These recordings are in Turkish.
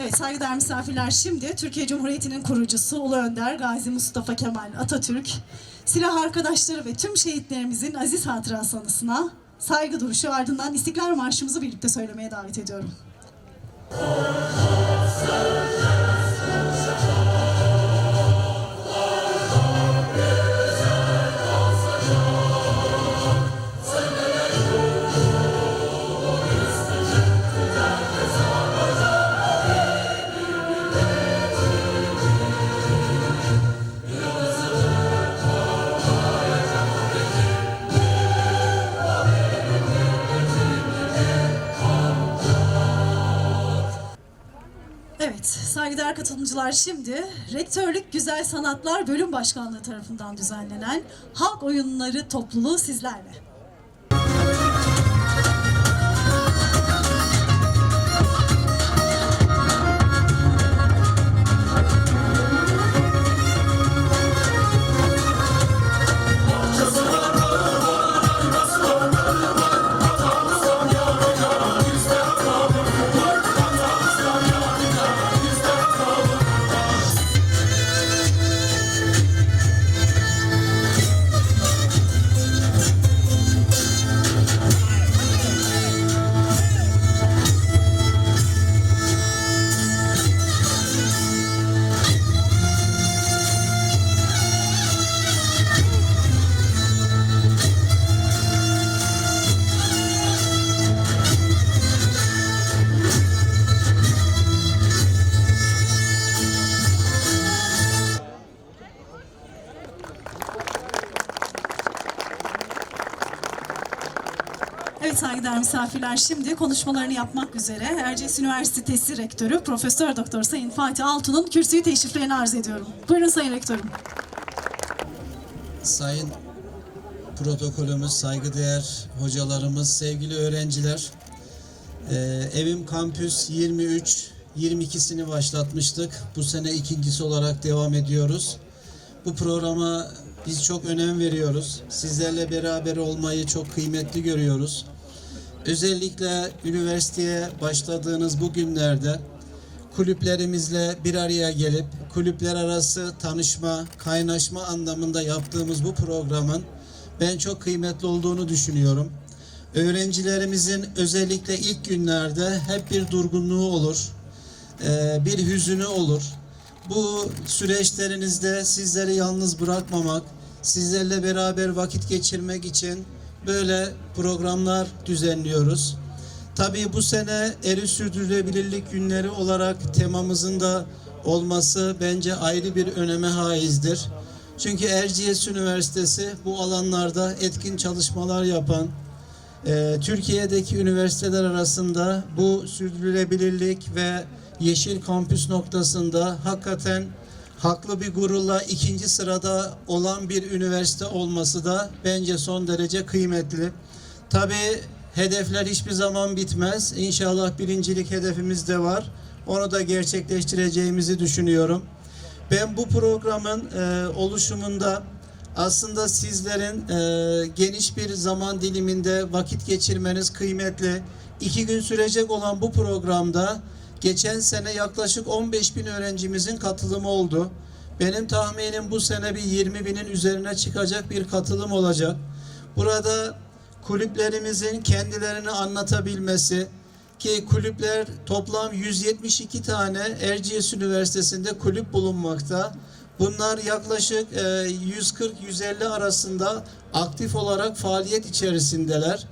Evet saygıdeğer misafirler şimdi Türkiye Cumhuriyeti'nin kurucusu Ulu Önder Gazi Mustafa Kemal Atatürk, silah arkadaşları ve tüm şehitlerimizin aziz hatırası anısına saygı duruşu ardından İstiklal Marşımızı birlikte söylemeye davet ediyorum. Saygıdeğer katılımcılar şimdi Rektörlük Güzel Sanatlar Bölüm Başkanlığı tarafından düzenlenen Halk Oyunları topluluğu sizlerle. Evet saygıdeğer misafirler şimdi konuşmalarını yapmak üzere Erciyes Üniversitesi Rektörü Profesör Doktor Sayın Fatih Altun'un kürsüyü teşriflerini arz ediyorum. Buyurun Sayın Rektörüm. Sayın protokolümüz, saygıdeğer hocalarımız, sevgili öğrenciler, e, Evim Kampüs 23, 22'sini başlatmıştık. Bu sene ikincisi olarak devam ediyoruz. Bu programa biz çok önem veriyoruz. Sizlerle beraber olmayı çok kıymetli görüyoruz. Özellikle üniversiteye başladığınız bu günlerde kulüplerimizle bir araya gelip kulüpler arası tanışma, kaynaşma anlamında yaptığımız bu programın ben çok kıymetli olduğunu düşünüyorum. Öğrencilerimizin özellikle ilk günlerde hep bir durgunluğu olur, eee, bir hüzünü olur. Bu süreçlerinizde sizleri yalnız bırakmamak, sizlerle beraber vakit geçirmek için böyle programlar düzenliyoruz. Tabii bu sene eri sürdürülebilirlik günleri olarak temamızın da olması bence ayrı bir öneme haizdir. Çünkü Erciyes Üniversitesi bu alanlarda etkin çalışmalar yapan, e, Türkiye'deki üniversiteler arasında bu sürdürülebilirlik ve yeşil kampüs noktasında hakikaten haklı bir gururla ikinci sırada olan bir üniversite olması da bence son derece kıymetli. Tabii hedefler hiçbir zaman bitmez. İnşallah birincilik hedefimiz de var. Onu da gerçekleştireceğimizi düşünüyorum. Ben bu programın e, oluşumunda aslında sizlerin e, geniş bir zaman diliminde vakit geçirmeniz kıymetli. İki gün sürecek olan bu programda geçen sene yaklaşık 15 bin öğrencimizin katılımı oldu. Benim tahminim bu sene bir 20 binin üzerine çıkacak bir katılım olacak. Burada kulüplerimizin kendilerini anlatabilmesi ki kulüpler toplam 172 tane Erciyes Üniversitesi'nde kulüp bulunmakta. Bunlar yaklaşık e, 140-150 arasında aktif olarak faaliyet içerisindeler.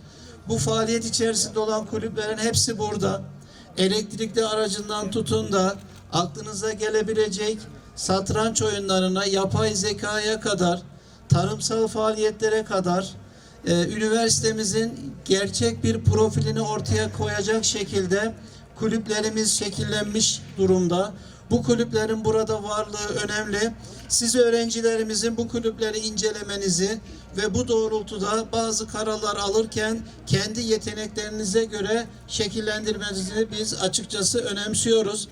Bu faaliyet içerisinde olan kulüplerin hepsi burada. Elektrikli aracından tutun da aklınıza gelebilecek satranç oyunlarına, yapay zekaya kadar, tarımsal faaliyetlere kadar e, üniversitemizin gerçek bir profilini ortaya koyacak şekilde kulüplerimiz şekillenmiş durumda. Bu kulüplerin burada varlığı önemli. Siz öğrencilerimizin bu kulüpleri incelemenizi ve bu doğrultuda bazı kararlar alırken kendi yeteneklerinize göre şekillendirmenizi biz açıkçası önemsiyoruz.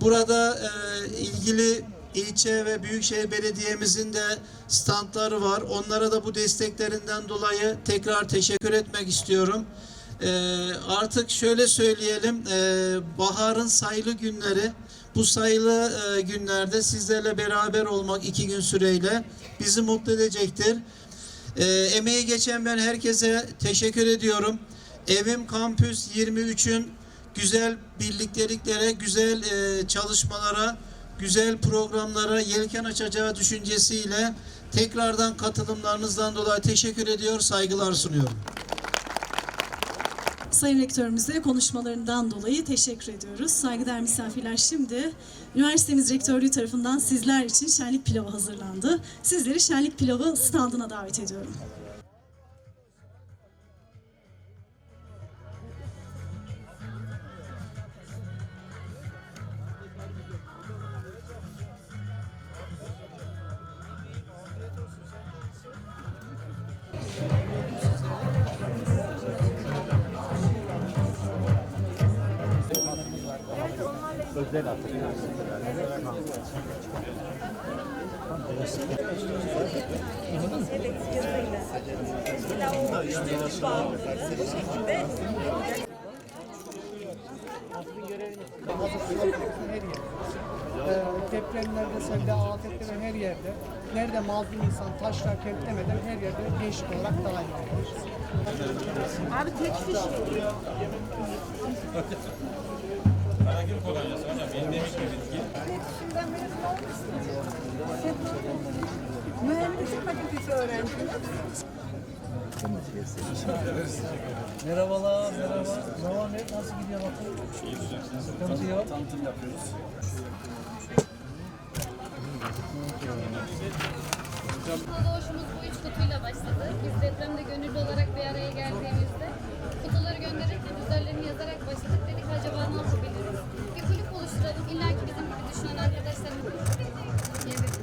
Burada e, ilgili ilçe ve büyükşehir belediyemizin de standları var. Onlara da bu desteklerinden dolayı tekrar teşekkür etmek istiyorum. Ee, artık şöyle söyleyelim, ee, baharın sayılı günleri, bu sayılı ee, günlerde sizlerle beraber olmak iki gün süreyle bizi mutlu edecektir. Ee, emeği geçen ben herkese teşekkür ediyorum. Evim Kampüs 23'ün güzel birlikteliklere, güzel ee, çalışmalara, güzel programlara yelken açacağı düşüncesiyle tekrardan katılımlarınızdan dolayı teşekkür ediyor, saygılar sunuyorum. Sayın Rektörümüze konuşmalarından dolayı teşekkür ediyoruz. Saygıdeğer misafirler şimdi üniversitemiz rektörlüğü tarafından sizler için şenlik pilavı hazırlandı. Sizleri şenlik pilavı standına davet ediyorum. Ee, depremlerde, selde, afetlerde her yerde. Nerede mazlum insan taşlar kentlemeden her yerde değişik olarak dahil olmuş. Abi tek fiş. Şimdiden mezun olmuşsunuz. Mühendislik fakültesi öğrencisiniz. Merhabalar, merhaba. Merhaba, ne? Nasıl gidiyor bakalım? Sıkıntı yok. Doğuşumuz bu üç kutuyla başladı. Biz depremde gönüllü olarak bir araya geldiğimizde kutuları gönderirken üzerlerini yazarak başladık. Dedik acaba ne yapabiliriz? Bir kulüp oluşturalım. İlla ki bizim gibi düşünen arkadaşlarımız diye bir sıkıntımız